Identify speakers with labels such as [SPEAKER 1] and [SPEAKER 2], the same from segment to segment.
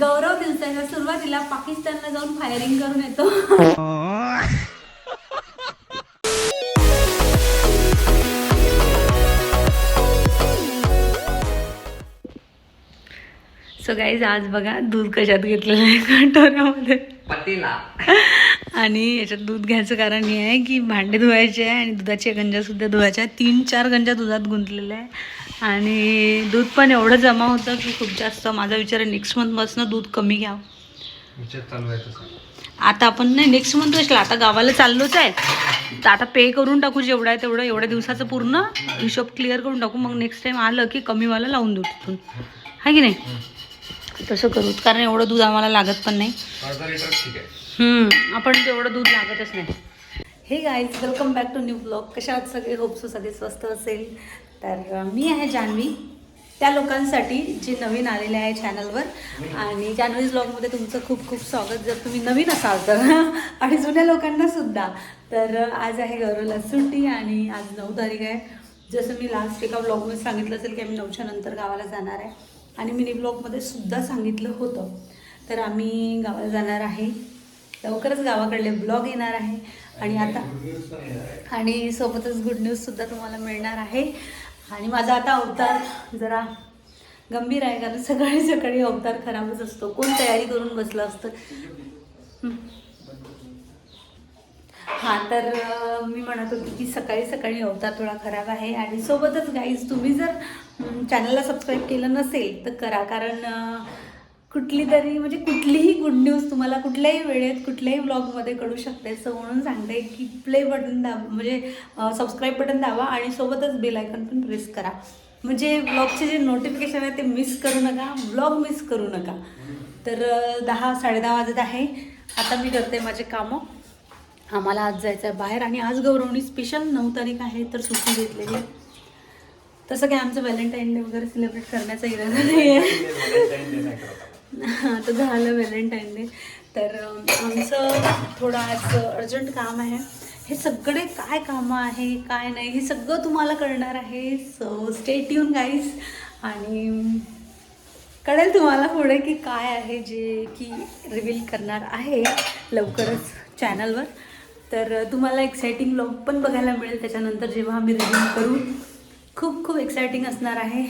[SPEAKER 1] गौरव दिवसाच्या सुरुवातीला पाकिस्तानला जाऊन फायरिंग करून येतो. सो गाईज आज बघा दूध कशात घेतलेलं आहे कटोऱ्यामध्ये.
[SPEAKER 2] पतीला.
[SPEAKER 1] आणि याच्यात दूध घ्यायचं कारण हे आहे की भांडे धुवायचे आहे आणि दुधाच्या गंजा सुद्धा धुवायच्या तीन चार गंजा दुधात गुंतलेल्या आहे. आणि दूध पण एवढं जमा होतं की खूप जास्त. माझा विचार आहे नेक्स्ट मंथपासून दूध कमी घ्यावं
[SPEAKER 2] विचार चालू आहे तसं.
[SPEAKER 1] आता आपण नाही नेक्स्ट मंथ कशाला आता गावाला चाललोच आहे. तर आता पे करून टाकू जेवढं आहे तेवढं एवढ्या दिवसाचं पूर्ण हिशोब क्लिअर करून टाकू. मग नेक्स्ट टाइम आलं की कमीवाला लावून देऊ तिथून. आहे की नाही? तसं करू. कारण एवढं दूध आम्हाला लागत पण नाही. आपण तेवढं दूध लागतच नाही. Hey guys welcome back to new blog कशा सगळे? होप्सो सगळे स्वस्त असेल. तर मी आहे जान्हवी. त्या लोकांसाठी जे नवीन आलेले आहे चॅनलवर आणि जान्हवी ब्लॉगमध्ये तुमचं खूप खूप स्वागत. जर तुम्ही नवीन असाल तर आणि जुन्या लोकांना सुद्धा. तर आज आहे गौरवला सुट्टी आणि आज नऊ तारीख आहे. जसं मी लास्ट एका ब्लॉगमध्ये सांगितलं असेल की आम्ही नऊच्या नंतर गावाला जाणार आहे. आणि मिनी ब्लॉगमध्ये सुद्धा सांगितलं होतं. तर आम्ही गावाला जाणार आहे. लवकरच गावाकडले ब्लॉग येणार आहे. आणि आता आणि सोबतच गुड न्यूजसुद्धा तुम्हाला मिळणार आहे. आणि माझा आता अवतार जरा गंभीर आहे कारण सकाळी सकाळी अवतार खराबच असतो. कोण तयारी करून बसलं असतं? हां. तर मी म्हणत होती की सकाळी सकाळी अवतार थोडा खराब आहे. आणि सोबतच गाईज तुम्ही जर चॅनलला सबस्क्राईब केलं नसेल तर करा. कारण कुठली तरी म्हणजे कुठलीही गुड न्यूज तुम्हाला कुठल्याही वेळेत कुठल्याही ब्लॉगमध्ये कळू शकते. सो म्हणून सांगते की प्ले बटन दाब म्हणजे सबस्क्राईब बटन दाबा आणि सोबतच बेल आयकॉन पण प्रेस करा. म्हणजे ब्लॉगचे जे नोटिफिकेशन आहे ते मिस करू नका ब्लॉग मिस करू नका. तर दहा साडेदहा वाजत आहे. आता मी करते माझे कामं. आम्हाला आज जायचं आहे बाहेर आणि आज गौरवणी स्पेशल नऊ तारीख आहे तर सुट्टी घेतलेली आहे. तसं काय आमचं व्हॅलेंटाईन डे वगैरे सेलिब्रेट करण्याचा इरादा नाही आहे हां तर झालं व्हॅलेंटाईन डे. तर आमचं थोडं आज अर्जंट काम आहे. हे सगळे काय कामं आहे काय नाही हे सगळं तुम्हाला कळणार आहे. सो स्टेट येऊन गाईस आणि कळेल तुम्हाला पुढे की काय आहे जे की रिव्हील करणार आहे लवकरच चॅनलवर तर तुम्हाला एक्सायटिंग ब्लॉग पण बघायला मिळेल. त्याच्यानंतर जेव्हा आम्ही रिव्हील करू खूप खूप एक्सायटिंग असणार आहे.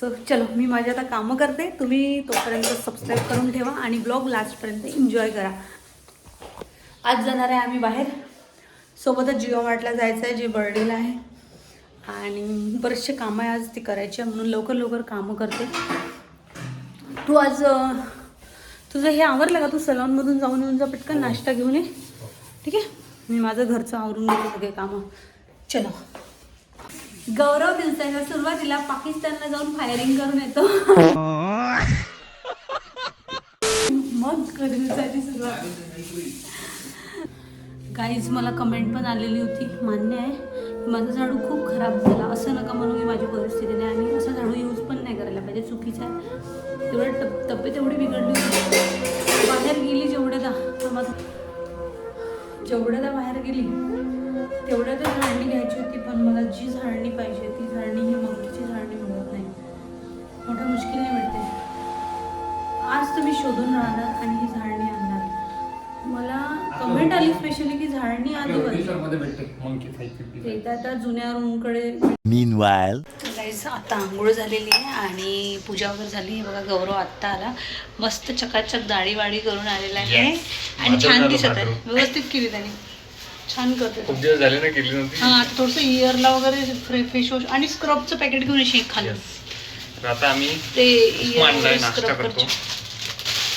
[SPEAKER 1] सो चलो मी माझी आता कामं करते. तुम्ही तोपर्यंत सबस्क्राईब करून ठेवा आणि ब्लॉग लास्टपर्यंत एन्जॉय करा. आज जाणार आहे आम्ही बाहेर. सोबतच जिओ मार्टला जायचं आहे जे बर्डेला आहे. आणि बरेचसे कामं आहे आज ती करायची आहे, म्हणून लवकर लवकर कामं करते. तू आज तुझं हे आवरलं का? तू सलॉनमधून जाऊन येऊन जा पटकन नाश्ता घेऊन ये. ठीक आहे? मी माझं घरचं आवरून घेते सगळे कामं. चलो. गौरव दिवसाच्या सुरुवातीला पाकिस्तानला जाऊन फायरिंग करून येतो. मग दिवसाची सुरुवात? काहीच मला कमेंट पण आलेली होती. मान्य आहे. माझा झाडू खूप खराब झाला. असं नका म्हणू की माझी परिस्थिती नाही आणि असं झाडू यूज पण नाही करायला पाहिजे. चुकीचं आहे. तेवढं टप तब्येत एवढी बिघडली होती. बाहेर गेली जेवढ्यादा. माझं जेवढ्यादा बाहेर गेली. तेवढ्यादा झाडणी घ्यायची होती पण मला जी झाडणी पाहिजे ती झाडणी ही मंकीची झाडणी मिळत नाही. मोठ्या मुश्किलने मिळते. आज तुम्ही शोधून राहणार आणि ही झाडणी आणणार. मला कमेंट आली स्पेशली की झाडणी ते तर आता जुन्या रूमकडे
[SPEAKER 3] Meanwhile,
[SPEAKER 1] गाईस आता आंघोळ झालेली आहे आणि पूजा वगैरे झाली. आहे बघा गौरव आत्ता आला. मस्त चकाचक दाढी वाडी करून आलेला आहे. आणि छान दिसत आहे. व्यवस्थित केली त्याने. छान करते
[SPEAKER 2] खूप दिवस झाले ना केली नव्हती.
[SPEAKER 1] हा थोडंसं इयरला वगैरे फेस वॉश आणि स्क्रबचं पॅकेट घेऊन येशील खाली.
[SPEAKER 2] तर आता आम्ही
[SPEAKER 1] ते
[SPEAKER 2] नाश्ता करतो.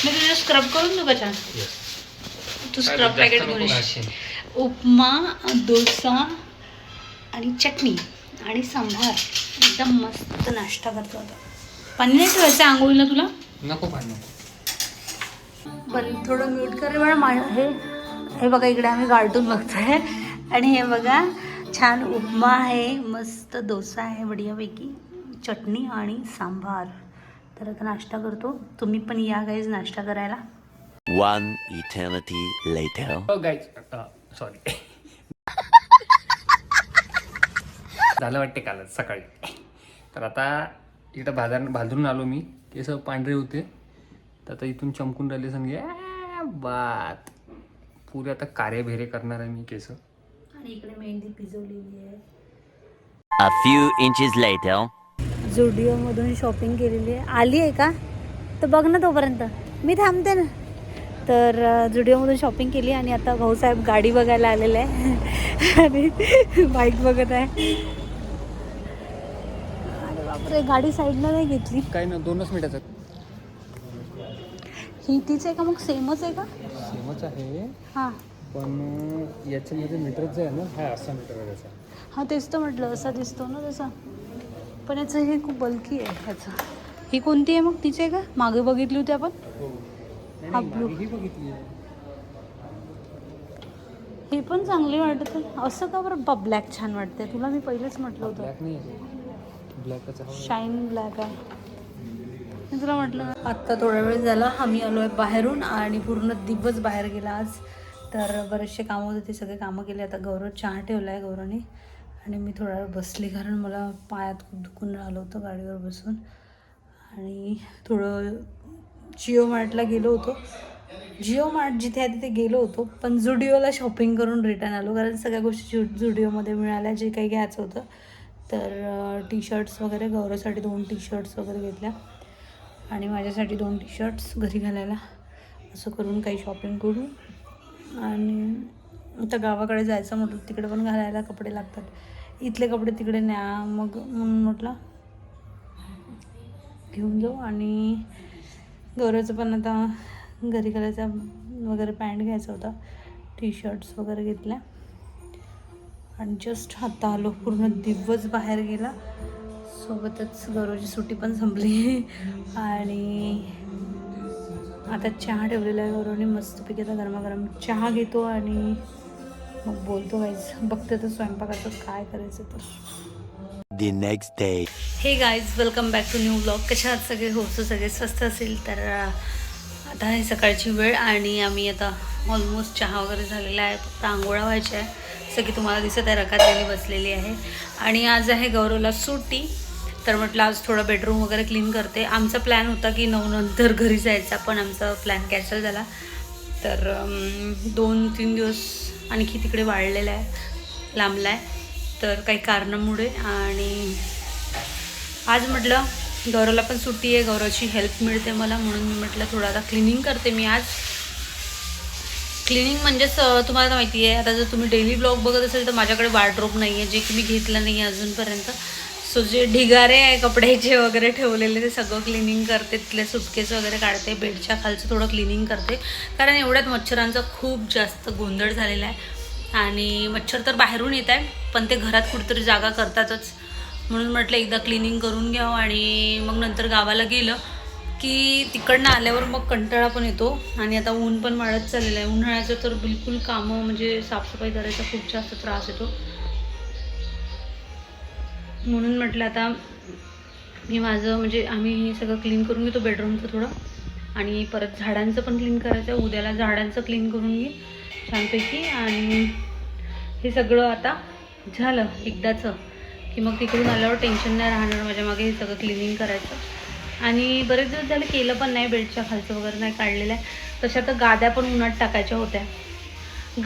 [SPEAKER 1] मी तुझं स्क्रब करून देऊ का छान? तू स्क्रब पॅकेट घेऊन येशील. उपमा डोसा आणि चटणी आणि सांभार एकदम मस्त नाश्ता करतो आता. पाणी नाही ठेवायचं आंघोळीला तुला?
[SPEAKER 2] नको पाणी. नको
[SPEAKER 1] पण थोडं म्यूट कर बरं मा हे हे बघा इकडे आम्ही कार्टून बघतोय. आणि हे बघा छान उपमा आहे मस्त डोसा आहे बढियापैकी चटणी आणि सांभार तर आता नाश्ता करतो. तुम्ही पण या गाईज नाश्ता करायला.
[SPEAKER 3] One eternity later.
[SPEAKER 2] हो गाईज सॉरी झालं वाटते कालच सकाळी. तर आता इकडं बाजार बाजून आलो मी. केस पांढरे होते. तर आता इथून चमकून राहिले सांगे बात. पुरे आता कार्य भेरे करणार आहे मी केस.
[SPEAKER 1] आणि इकडे मेहंदी भिजवलेली आहे.
[SPEAKER 3] A few inches later.
[SPEAKER 1] झुडिओमधून शॉपिंग केलेली आहे. आली आहे का? तर बघ ना तोपर्यंत. मी थांबते ना. तर अ, झुडिओमधून शॉपिंग केली आणि आता भाऊसाहेब गाडी बघायला आलेले आहे. आणि बाईक बघत आहे. अरे बापरे गाडी साईडनं नाही घेतली.
[SPEAKER 2] काय ना दोनच मिनिटाचं.
[SPEAKER 1] ही तीच आहे का मग? सेमच आहे का?
[SPEAKER 2] सेमच आहे.
[SPEAKER 1] हां.
[SPEAKER 2] पण याच्यामध्ये मीटर जे आहे ना हा असा मीटर आहे त्याचा.
[SPEAKER 1] हां तेच तर म्हटलं असा दिसतो ना तसा पण याचं हे खूप बल्की आहे ह्याचं. ही कोणती आहे मग? तिची आहे का? मागे बघितली होती आपण? हा. blue.
[SPEAKER 2] ही बघितली आहे.
[SPEAKER 1] हे पण चांगली वाटत असं का बरं? ब्लॅक छान वाटते तुला मी पहिलेच म्हटलं होतं.
[SPEAKER 2] ब्लॅक नाही ब्लॅकच आहे.
[SPEAKER 1] शाईन ब्लॅक आहे. मी तुला म्हटलं आत्ता थोडा वेळ झाला आम्ही आलो आहे बाहेरून आणि पूर्ण दिवस बाहेर गेला आज. तर बरेचसे कामं होते ते सगळे कामं केले. आता गौरव चहा ठेवला आहे गौरवने. आणि मी थोडा वेळ बसली कारण मला पायात खूप दुखून राहिलं होतं गाडीवर बसून. आणि थोडं जिओ मार्टला गेलो होतो. जिओ मार्ट जिथे आहे तिथे गेलो होतो पण जुडिओला शॉपिंग करून रिटर्न आलो. कारण सगळ्या गोष्टी जु जुडिओमध्ये मिळाल्या जे काही घ्यायचं होतं. तर टी शर्ट्स वगैरे गौरवसाठी दोन टी शर्ट्स वगैरे घेतल्या. आणि माझ्यासाठी दोन टी शर्ट्स घरी घालायला. असं करून काही शॉपिंग करू आणि आता गावाकडे जायचं म्हटलं तिकडे पण घालायला कपडे लागतात. इथले कपडे तिकडे न्या मग म्हणून म्हटलं घेऊन जाऊ. आणि गौरवचं पण आता घरी घालायचा वगैरे पॅन्ट घ्यायचा होता. टी शर्ट्स वगैरे घेतल्या. आणि जस्ट आता आलो. पूर्ण दिवस बाहेर गेला. सोबतच गौरवची सुट्टी पण संपली. आणि आता चहा ठेवलेला आहे गौरवने. मस्तपैकी आता गरमागरम चहा घेतो आणि मग बोलतो गाईज बघते तर स्वयंपाकाचं काय करायचं तर.
[SPEAKER 3] The next day.
[SPEAKER 1] Hey guys welcome back to new blog कशा आहात सगळे? होपसो सगळे स्वस्त असेल तर आता आहे सकाळची वेळ आणि आम्ही आता ऑलमोस्ट चहा वगैरे झालेला आहे. फक्त आंघोळा व्हायच्या आहे. सगळी तुम्हाला दिसत आहे रकातलेली बसलेली आहे. आणि आज आहे गौरवला सुट्टी. तर म्हटलं आज थोडं बेडरूम वगैरे क्लीन करते. आमचा प्लॅन होता की नऊ नंतर घरी जायचा पण आमचा प्लॅन कॅन्सल झाला. तर दोन तीन दिवस आणखी तिकडे वाढलेला आहे लांबला आहे. तर काही कारणामुळे आणि आज म्हटलं गौरवला पण सुट्टी आहे गौरवची हेल्प मिळते मला म्हणून मी म्हटलं थोडं आता क्लिनिंग करते मी आज. क्लिनिंग म्हणजेच तुम्हाला माहिती आहे आता जर तुम्ही डेली ब्लॉग बघत असेल तर माझ्याकडे वार्ड्रोब नाही आहे जे की मी घेतलं नाही आहे अजूनपर्यंत. सो जे ढिगारे आहे कपड्याचे वगैरे ठेवलेले ते सगळं क्लिनिंग करते. तिथले सुटकेस वगैरे काढते बेडच्या खालचं थोडं क्लिनिंग करते. कारण एवढ्यात मच्छरांचा खूप जास्त गोंधळ झालेला आहे. आणि मच्छर तर बाहेरून येत आहे पण ते घरात कुठेतरी जागा करतातच. म्हणून म्हटलं एकदा क्लिनिंग करून घ्यावं आणि मग नंतर गावाला गेलं की तिकडनं आल्यावर मग कंटाळा पण येतो. आणि आता ऊन पण वाढत चाललेलं आहे. उन्हाळ्याचं तर बिलकुल कामं म्हणजे साफसफाई करायचा खूप जास्त त्रास येतो. म्हणून म्हटलं आता मी माझं म्हणजे आम्ही हे सगळं क्लीन करून घेतो बेडरूमचं थोडं. आणि परत झाडांचं पण क्लीन करायचं आहे. उद्याला झाडांचं क्लीन करून घे छानपैकी. आणि हे सगळं आता झालं एकदाचं की मग तिकडून आल्यावर टेन्शन नाही राहणार. माझ्या मागे हे सगळं क्लिनिंग करायचं. आणि बरेच दिवस झाले केलं पण नाही बेडच्या खालचं वगैरे नाही काढलेलं आहे. तशा तर गाद्या पण उन्हात टाकायच्या होत्या.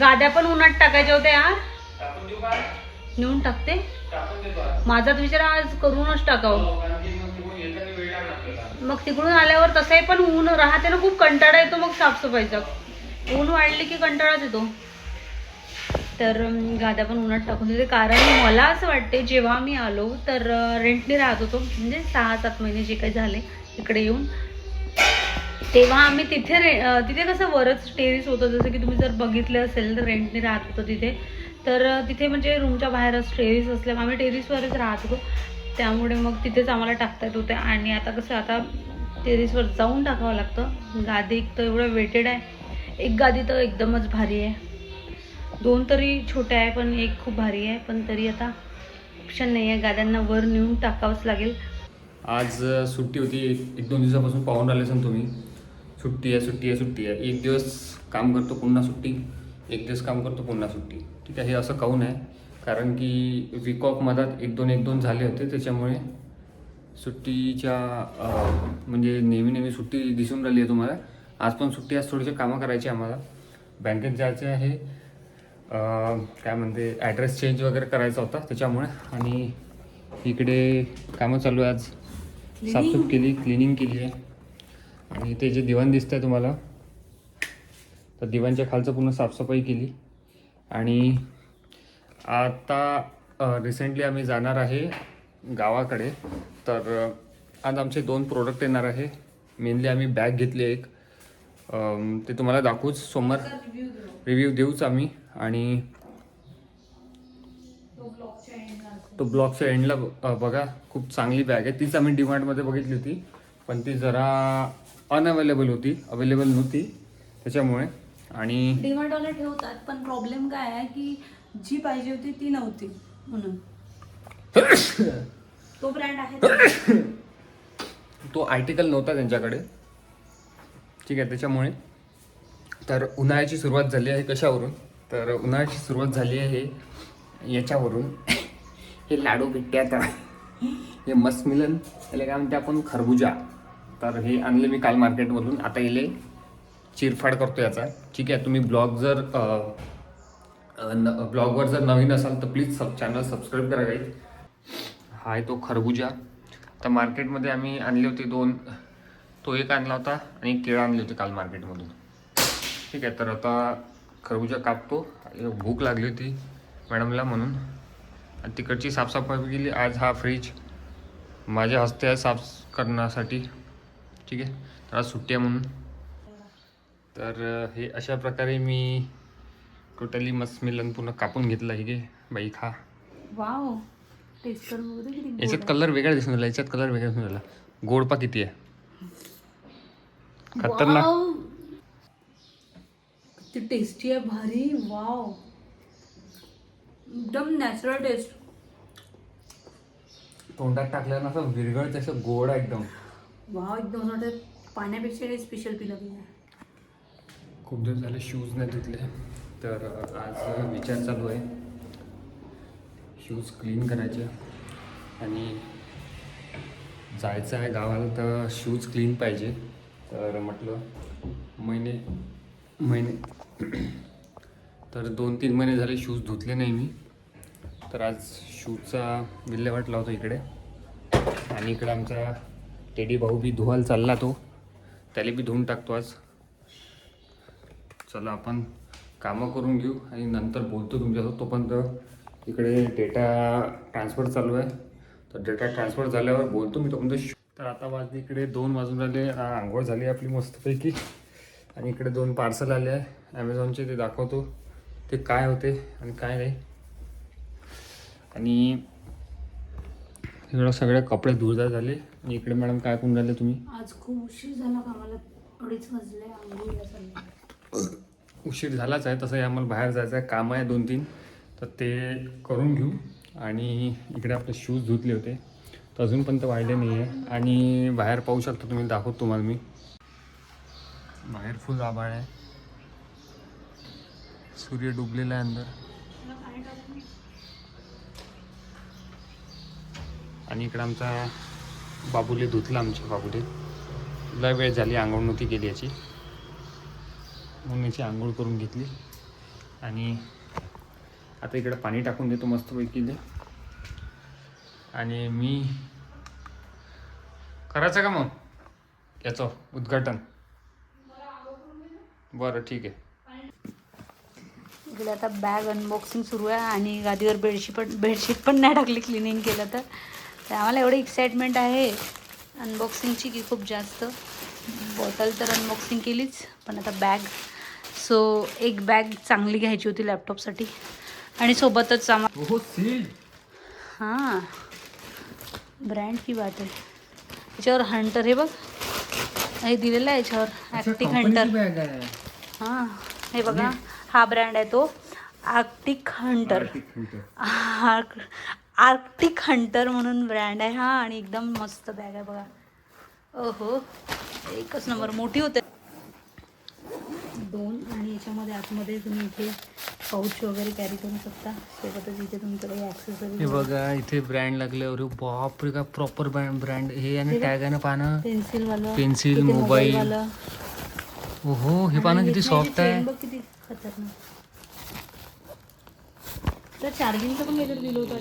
[SPEAKER 1] गाद्या पण उन्हात टाकायच्या होत्या यार. नेऊन टाकते. माझाच विचार आज करूनच टाकावं. मग तिकडून आल्यावर तसंही पण ऊन राहते ना खूप कंटाळा येतो मग साफसफाईचा. ऊन वाढली की कंटाळाच येतो. तर गाद्या पण उन्हात टाकून देते कारण मला असं वाटते जेव्हा मी आलो तर रेंटने राहत होतो. म्हणजे सहा सात महिने जे काही झाले इकडे येऊन. तेव्हा आम्ही तिथे रे तिथे कसं वरच टेरिस होतं. जसं की तुम्ही जर बघितलं असेल तर रेंटने राहत होतो तिथे. तर तिथे म्हणजे रूमच्या बाहेरच टेरिस असल्यामुळे आम्ही टेरिसवरच राहत होतो. त्यामुळे मग तिथेच आम्हाला टाकता येत होते. आणि आता कसं आता टेरिसवर जाऊन टाकावं लागतं. गादी एक तर एवढं वेटेड आहे. एक गादी तर एकदमच भारी आहे. दोन तरी छोट्या आहे पण एक खूप भारी आहे. पण तरी आता ऑप्शन नाही आहे गाद्यांना वर नेऊन टाकावंच लागेल.
[SPEAKER 2] आज सुट्टी होती. एक एक दोन दिवसापासून पाहून राहिले सण तुम्ही. सुट्टी आहे सुट्टी आहे सुट्टी आहे. एक दिवस काम करतो पुन्हा सुट्टी. एक दिवस काम करतो पुन्हा सुट्टी. ठीक आहे हे असं काहून आहे? कारण की वीक ऑफ मधात एक दोन एक दोन झाले होते त्याच्यामुळे सुट्टीच्या म्हणजे नेहमी नेहमी सुट्टी दिसून राहिली आहे तुम्हाला. आज पण सुट्टी आज थोडीशी कामं करायची आम्हाला. बँकेत जायचे आहे. काय म्हणते ॲड्रेस चेंज वगैरे करायचा होता त्याच्यामुळे. आणि इकडे कामं चालू आहे आज. साफसूफ केली क्लिनिंग केली आहे. आणि ते जे दिवाण दिसतं आहे तुम्हाला तर दिवाणच्या खालचं पूर्ण साफसफाई केली. आणि आता रिसेंटली आम्ही जाणार आहे गावाकडे. तर आज आमचे दोन प्रोडक्ट येणार आहे. मेनली आम्ही बॅग घेतली एक. ते तुम्हाला दाखवूच सोमवार रिव्ह्यू देऊच आम्ही. आणि तो ब्लॉकच्या एंडला बघा. खूप चांगली बॅग आहे. तीच आम्ही डिमार्टमध्ये बघितली होती. पण ती जरा अनअवेलेबल होती. अवेलेबल नव्हती. त्याच्यामुळे आणि
[SPEAKER 1] डिमांडवाले ठेवतात पण प्रॉब्लेम काय आहे की जी पाहिजे होती ती नव्हती म्हणून. तो ब्रँड आहे.
[SPEAKER 2] तो आर्टिकल नव्हता त्यांच्याकडे. ठीक आहे त्याच्यामुळे. तर उन्हाळ्याची सुरुवात झाली आहे कशावरून? तर उन्हाळ्याची सुरुवात झाली आहे याच्यावरून. हे लाडू भेटते आता हे मस्त मिलन. याला काय म्हणते आपण? खरबुजा. तर हे आणले मी काल मार्केटमधून आता येले चिरफाड करतो याचा. ठीक आहे तुम्ही ब्लॉग जर ब्लॉगवर जर नवीन असाल तर प्लीज सब चॅनल सबस्क्राईब करा काही हा आहे तो खरबुजा. तर मार्केटमध्ये आम्ही आणले होते दोन तो एक आणला होता आणि केळं आणले होते काल मार्केटमधून. ठीक आहे तर आता खरबुजा कापतो. भूक लागली होती मॅडमला म्हणून. आणि तिकडची साफसफाई केली आज हा फ्रीज माझ्या हस्ते आहे साफ करण्यासाठी. ठीक आहे तर आज सुट्टी आहे म्हणून. तर हे अशा प्रकारे मी टोटली मस्त मिलन पूर्ण कापून घेतलं आहे की बाई खा.
[SPEAKER 1] वाव टेस्ट करून बघू दे किती गोड
[SPEAKER 2] याच्यात
[SPEAKER 1] आहे.
[SPEAKER 2] कलर वेगळा दिसून राहिला याच्यात कलर वेगळा दिसून राहिला. गोडपा किती आहे. खतरनाक.
[SPEAKER 1] वाव. किती टेस्टी आहे भारी. वाव. एकदम नॅचरल टेस्ट
[SPEAKER 2] तोंडात टाकल्यानं असं विरगळ तसं गोड आहे एकदम.
[SPEAKER 1] वाव एकदम असं वाटतं पाण्यापेक्षा स्पेशल पिलं पिलं
[SPEAKER 2] खूप दिवस झाले शूज नाही धुतले तर आज विचार चालू आहे. शूज क्लीन करायचे. आणि जायचं आहे गावाला तर शूज क्लीन पाहिजे. तर म्हटलं महिने महिने तर दोन तीन महिने झाले शूज धुतले नाही मी. तर आज शूजचा विल्हेवाट लावतो इकडे. आणि इकडे आमचा टेडी भाऊ बी धुवायला चालला तो. त्याला बी धुवून टाकतो आज. चला आपण कामं करून घेऊ आणि नंतर बोलतो तुमच्यासोबत. तोपर्यंत इकडे डेटा ट्रान्सफर चालू आहे. तर डेटा ट्रान्सफर झाल्यावर बोलतो मी तोपर्यंत. तर आता वाजले इकडे दोन वाजून राहिले. आंघोळ झाली आपली मस्तपैकी. आणि इकडे दोन पार्सल आले आहे. ॲमेझॉनचे ते दाखवतो. ते काय होते आणि काय नाही. आणि इकडं सगळे कपडे धुळदार झाले. आणि इकडे मॅडम काय करून राहिले तुम्ही?
[SPEAKER 1] आज खूप उशीर झाला कामाला. अडीच वाजले आंघोळ
[SPEAKER 2] उशीर झालाच आहे तसंही आम्हाला बाहेर जायचं आहे. काम आहे दोन तीन. तर ते करून घेऊ. आणि इकडे आपले शूज धुतले होते. तर अजूनपर्यंत वाढले नाही आहे आणि बाहेर पाहू शकता तुम्ही दाखवतो तुम्हाला मी. बाहेर फुल आभाळ आहे. सूर्य डुबलेला आहे अंदर. आणि इकडे आमचा बाबुले धुतला आमच्या बाबुले लय वेळ झाली आंघोळ नव्हती केली याची. मम्मीची याची आंघोळ करून घेतली. आणि आता इकडे पाणी टाकून देतो मस्तपैकी इथे. आणि मी करायचं का मग? याचं उद्घाटन. बरं ठीक आहे.
[SPEAKER 1] इकडे आता बॅग अनबॉक्सिंग सुरू आहे आणि गादीवर बेडशीट पण बेडशीट पण नाही टाकली क्लिनिंग केलं तर. तर आम्हाला एवढी एक्साइटमेंट आहे. अनबॉक्सिंगची की खूप जास्त. बॉटल तर अनबॉक्सिंग केलीच पण आता बॅग सो एक बॅग चांगली घ्यायची होती लॅपटॉपसाठी आणि सोबतच आम्हाला
[SPEAKER 2] हो
[SPEAKER 1] हां. ब्रँड की बात आहे याच्यावर हंटर हे बघ. हे दिलेलं आहे याच्यावर. ॲक्टिक हंटर हां. हे बघा. हा ब्रँड आहे तो. Arctic Hunter arc Arctic Hunter म्हणून ब्रँड आहे. हा आणि एकदम मस्त बॅग आहे बघा. ओहो. एकच नंबर मोठी होते. दोन आणि याच्यामध्ये आतमध्ये तुम्ही इथे पाऊच वगैरे कॅरी करू शकता. सोबतच इथे तुमच्याकडे ॲक्सेसरी
[SPEAKER 2] हे बघा इथे ब्रँड लागले. अरे बापरे का प्रॉपर ब्रँड ब्रँड हे ना टॅग आहे ना पानं पेन्सिल,
[SPEAKER 1] इथे
[SPEAKER 2] मोबाईल. ओहो हे
[SPEAKER 1] आणि
[SPEAKER 2] पानं किती सॉफ्ट आहे.
[SPEAKER 1] बघ किती खतरनाक. तर चार्जिंगचं पण काहीतरी दिलं होतं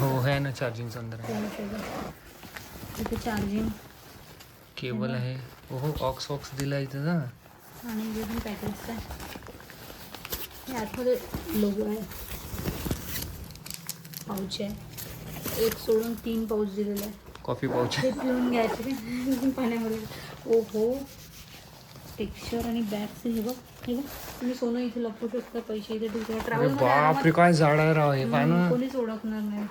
[SPEAKER 2] हो हे आहे ना चार्जिंगचं अंदर.
[SPEAKER 1] इथे चार्जिंग
[SPEAKER 2] केबल आहे. ओहो ऑक्स ऑक्स दिला इथं ना.
[SPEAKER 1] आणि पण पॅकेट्स आहे. हे आतमध्ये लोगो आहे. पाऊच आहे. एक सोडून तीन पाऊच दिलेले आहे
[SPEAKER 2] कॉफी पाऊच
[SPEAKER 1] ते पिऊन घ्यायचे. पाण्यामध्ये. ओहो. टेक्स्चर आणि बॅग्स हे बघ. हे बघ. तुम्ही सोनं इथे लपवू शकता पैसे इथे ठेवू शकता. ट्रॅव्हल
[SPEAKER 2] बापरे काय झाड आहे राव हे पानं
[SPEAKER 1] कोणीच ओळखणार नाही.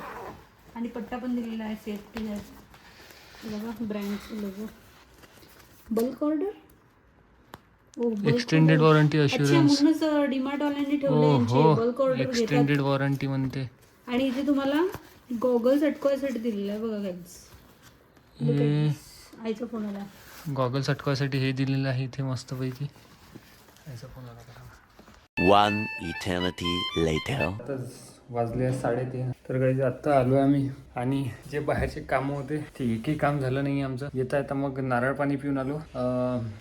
[SPEAKER 1] आणि पट्टा पण दिलेला आहे सेफ्टी आहे. हे बघा ब्रँडचं logo bulk order O
[SPEAKER 2] extended warranty
[SPEAKER 1] अच्छा
[SPEAKER 2] अश्युरन्स
[SPEAKER 1] डिमार्ट वाल्यांनी ठेवले बल्क ऑर्डर
[SPEAKER 2] एक्सटेंडेड वॉरंटी म्हणते.
[SPEAKER 1] आणि इथे तुम्हाला गॉगल्स अटकवायसाठी दिलेलं आहे बघा
[SPEAKER 2] हे
[SPEAKER 1] आईचा फोन आला.
[SPEAKER 2] गॉगल्स अटकवायसाठी हे दिलेलं आहे इथे मस्तपैकी. याचा फोन आला.
[SPEAKER 3] Eternity later.
[SPEAKER 2] आताच वाजले आहेत साडेतीन. तर काही आत्ता आलो आम्ही. आणि जे बाहेरचे कामं होते ते एकही काम झालं नाही आमचं. येता येता मग नारळ पाणी पिऊन आलो.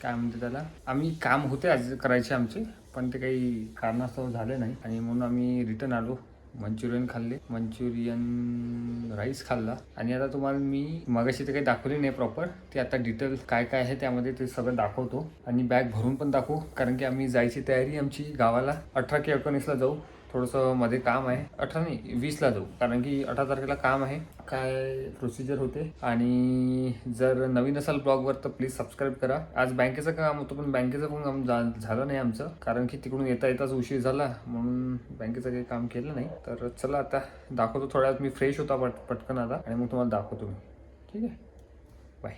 [SPEAKER 2] काय म्हणते त्याला? आम्ही काम होते आज करायचे आमचे पण ते काही कारणास्तव झाले नाही. आणि म्हणून आम्ही रिटर्न आलो. मंचुरियन खाल्ले. मंचुरियन राईस खाल्ला. आणि आता तुम्हाला मी मगाशी ते काही दाखवले नाही प्रॉपर ते आता डिटेल काय काय आहे त्यामध्ये ते सगळं दाखवतो. आणि बॅग भरून पण दाखवू. कारण की आम्ही जायची तयारी आमची गावाला अठरा की एकोणीसला जाऊ. थोडंसं मध्ये काम आहे. अठरा नाही वीसला जाऊ. कारण की अठरा तारखेला काम आहे. काय प्रोसिजर होते. आणि जर नवीन असाल ब्लॉगवर तर प्लीज सबस्क्राईब करा. आज बँकेचं काम होतं पण बँकेचं पण काम झालं नाही आमचं. कारण की तिकडून येता येताच उशीर झाला. म्हणून बँकेचं काही काम केलं नाही. तर चला आता दाखवतो थोड्या मी फ्रेश होता पट पटकन आता. आणि मग तुम्हाला दाखवतो मी. ठीक आहे? बाय